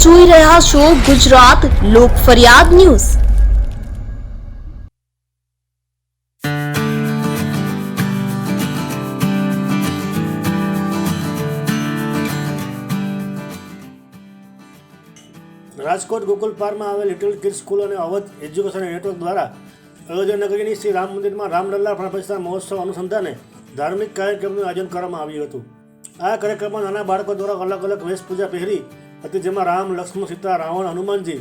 જોઈ રહ્યા છો ગુજરાત લોક ફરિયાદ ન્યૂઝ. રાજકોટ ગોકુલ પાર્કમાં આવેલ લિટલ કિડ સ્કૂલ અને અવધ એજ્યુકેશન નેટવર્ક દ્વારા અયોધ્યા નગરીની શ્રી રામ મંદિરમાં રામલલ્લા પ્રતિષ્ઠા મહોત્સવ અનુસંધાને ધાર્મિક કાર્યક્રમનું આયોજન કરવામાં આવ્યું હતું. આ કાર્યક્રમમાં નાના બાળકો દ્વારા અલગ અલગ વેશપૂજા પહેરી હતી જેમાં રામ લક્ષ્મણ સીતા રાવણ હનુમાનજી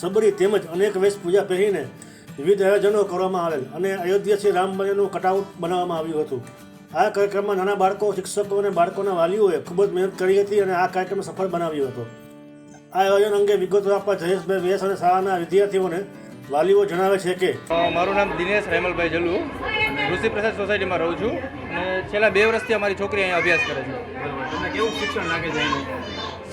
સબરી તેમજ અનેક વેશ પૂજા પહેરીને વિવિધ આયોજનો કરવામાં આવેલ અને અયોધ્યા શ્રી રામ મંદિરનું કટઆઉટ બનાવવામાં આવ્યું હતું. આ કાર્યક્રમમાં નાના બાળકો શિક્ષકો અને બાળકોના વાલીઓએ ખૂબ જ મહેનત કરી હતી અને આ કાર્યક્રમ સફળ બનાવ્યો હતો. આ આયોજન અંગે વિગતો આપવા જયેશભાઈ વેસ અને શાળાના વિદ્યાર્થીઓને વાલીઓ જણાવે છે કે મારું નામ દિનેશ રેમલભાઈ જલ્લુ. ઋષિ પ્રસાદ સોસાયટીમાં રહું છું. અને છેલ્લા બે વર્ષથી અમારી છોકરી અહીંયા અભ્યાસ કરે છે. તમને કેવું શિક્ષણ લાગે છે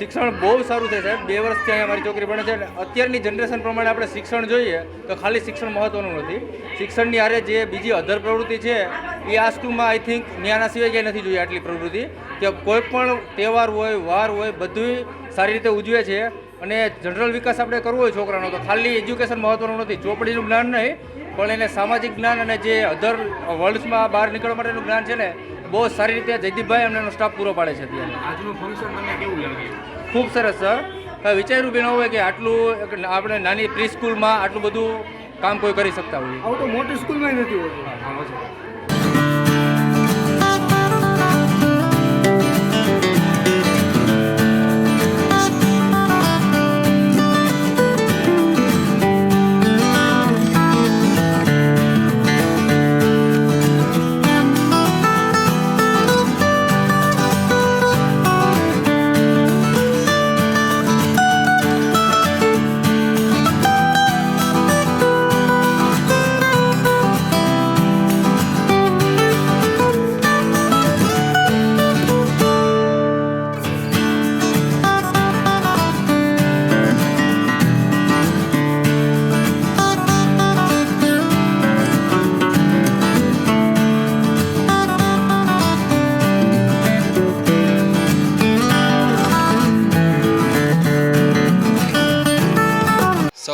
શિક્ષણ બહુ સારું છે સાહેબ. બે વર્ષથી અહીંયા મારી છોકરી ભણે છે અને અત્યારની જનરેશન પ્રમાણે આપણે શિક્ષણ જોઈએ તો ખાલી શિક્ષણ મહત્ત્વનું નથી. શિક્ષણની આરે જે બીજી અધર પ્રવૃત્તિ છે, એ આ સ્કૂલમાં આઈ થિંક ન્યાના સિવાય ક્યાંય નથી જોઈએ આટલી પ્રવૃત્તિ. કે કોઈ પણ તહેવાર હોય, વાર હોય બધું સારી રીતે ઉજવે છે અને જનરલ વિકાસ આપણે કરવો હોય છોકરાનો તો ખાલી એજ્યુકેશન મહત્વનું નથી. ચોપડીનું જ્ઞાન નહીં, પણ એને સામાજિક જ્ઞાન અને જે અધર વર્લ્ડ્સમાં બહાર નીકળવા માટેનું જ્ઞાન છે ને બહુ સારી રીતે જયદીપભાઈ અમને એનો સ્ટાફ પૂરો પાડે છે અત્યારે. આજનું ફંક્શન તમને કેવું લાગ્યું ખૂબ સરસ સર. વિચાર્યું બી ન હોય કે આટલું આપણે નાની પ્રી સ્કૂલમાં આટલું બધું કામ કોઈ કરી શકતા હોય. આવું તો મોટી સ્કૂલમાં નથી હોતું.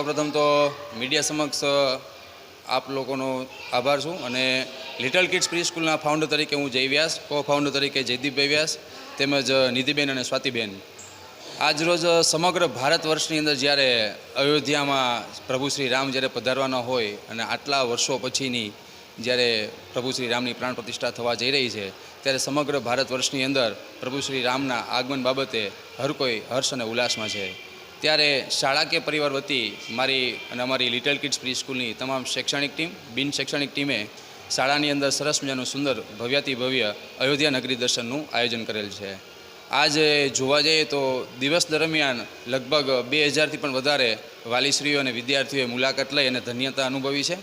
સૌપ્રથમ તો મીડિયા સમક્ષ આપ લોકોનો આભાર છું અને લિટલ કિડ્સ પ્રી સ્કૂલના ફાઉન્ડર તરીકે હું જય વ્યાસ કો ફાઉન્ડર તરીકે જયદીપભાઈ વ્યાસ તેમજ નિધિબેન અને સ્વાતિબેન. આજરોજ સમગ્ર ભારત વર્ષની અંદર જ્યારે અયોધ્યામાં પ્રભુ શ્રી રામ જ્યારે પધારવાના હોય અને આટલા વર્ષો પછીની જ્યારે પ્રભુ શ્રી રામની પ્રાણ પ્રતિષ્ઠા થવા જઈ રહી છે, ત્યારે સમગ્ર ભારત વર્ષની અંદર પ્રભુ શ્રી રામના આગમન બાબતે હર કોઈ હર્ષ અને ઉલ્લાસમાં છે. ત્યારે શાળાકીય પરિવાર વતી મારી અને અમારી લિટલ કિડ્સ પ્રી સ્કૂલની તમામ શૈક્ષણિક ટીમ, બિન શૈક્ષણિક ટીમે શાળાની અંદર સરસ મજાનું સુંદર ભવ્યાતિ ભવ્ય અયોધ્યા નગરી દર્શનનું આયોજન કરેલ છે. આજે જોવા જઈએ તો દિવસ દરમિયાન લગભગ બે હજારથી પણ વધારે વાલીશ્રીઓ અને વિદ્યાર્થીઓએ મુલાકાત લઈ અને ધન્યતા અનુભવી છે.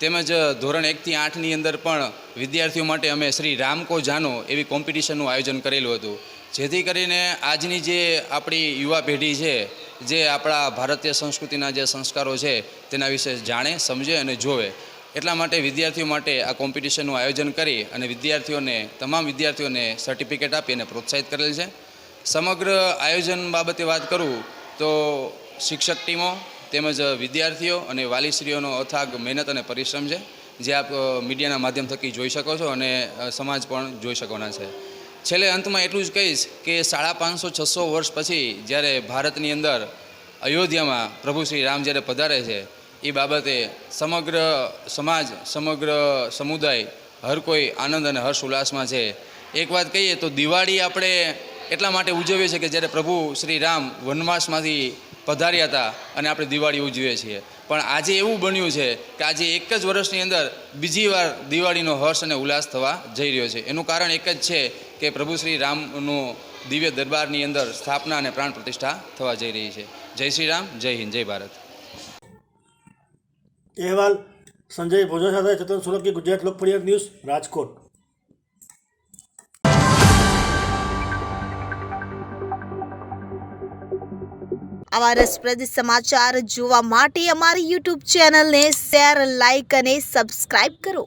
તેમજ ધોરણ એકથી આઠની અંદર પણ વિદ્યાર્થીઓ માટે અમે શ્રી રામ કો જાનો એવી કોમ્પિટિશનનું આયોજન કરેલું હતું. જેથી કરીને આજની જે આપણી યુવા પેઢી છે જે આપણા ભારતીય સંસ્કૃતિના જે સંસ્કારો છે, તેના વિશે જાણે, સમજે અને જોવે. એટલા માટે વિદ્યાર્થીઓ માટે આ કોમ્પિટિશનનું આયોજન કરી અને વિદ્યાર્થીઓને, તમામ વિદ્યાર્થીઓને સર્ટિફિકેટ આપી અને પ્રોત્સાહિત કરેલ છે. સમગ્ર આયોજન બાબતે વાત કરું તો શિક્ષક ટીમો તેમજ વિદ્યાર્થીઓ અને વાલીશ્રીઓનો અથાગ મહેનત અને પરિશ્રમ છે, જે આપ મીડિયાના માધ્યમ થકી જોઈ શકો છો અને સમાજ પણ જોઈ શકવાના છે. છેલ્લે અંતમાં એટલું જ કહીશ કે સાડા પાંચસો, છસો વર્ષ પછી જ્યારે ભારતની અંદર અયોધ્યામાં પ્રભુ શ્રી રામ જ્યારે પધારે છે, એ બાબતે સમગ્ર સમાજ, સમગ્ર સમુદાય હર કોઈ આનંદ અને હર્ષ ઉલ્લાસમાં છે. એક વાત કહીએ તો દિવાળી આપણે એટલા માટે ઉજવીએ છીએ કે જ્યારે પ્રભુ શ્રી રામ વનવાસમાંથી પધાર્યા હતા અને આપણે દિવાળી ઉજવીએ છીએ. પણ આજે એવું બન્યું છે કે આજે એક જ વર્ષની અંદર બીજી વાર દિવાળીનો હર્ષ અને ઉલ્લાસ થવા જઈ રહ્યો છે. એનું કારણ એક જ છે કે પ્રભુ શ્રી રામનું દિવ્ય દરબારની અંદર સ્થાપના અને પ્રાણ પ્રતિષ્ઠા થવા જઈ રહી છે. જય શ્રી રામ જય હિન્દ જય ભારત. અહેવાલ સંજય ભોજા સાથે ચેતન સોલંકી ગુજરાત લોકપ્રિય ન્યૂઝ રાજકોટ. આવા રસપ્રદ સમાચાર જોવા માટે અમારી યુટ્યુબ ચેનલને શેર લાઇક અને સબસ્ક્રાઇબ કરો.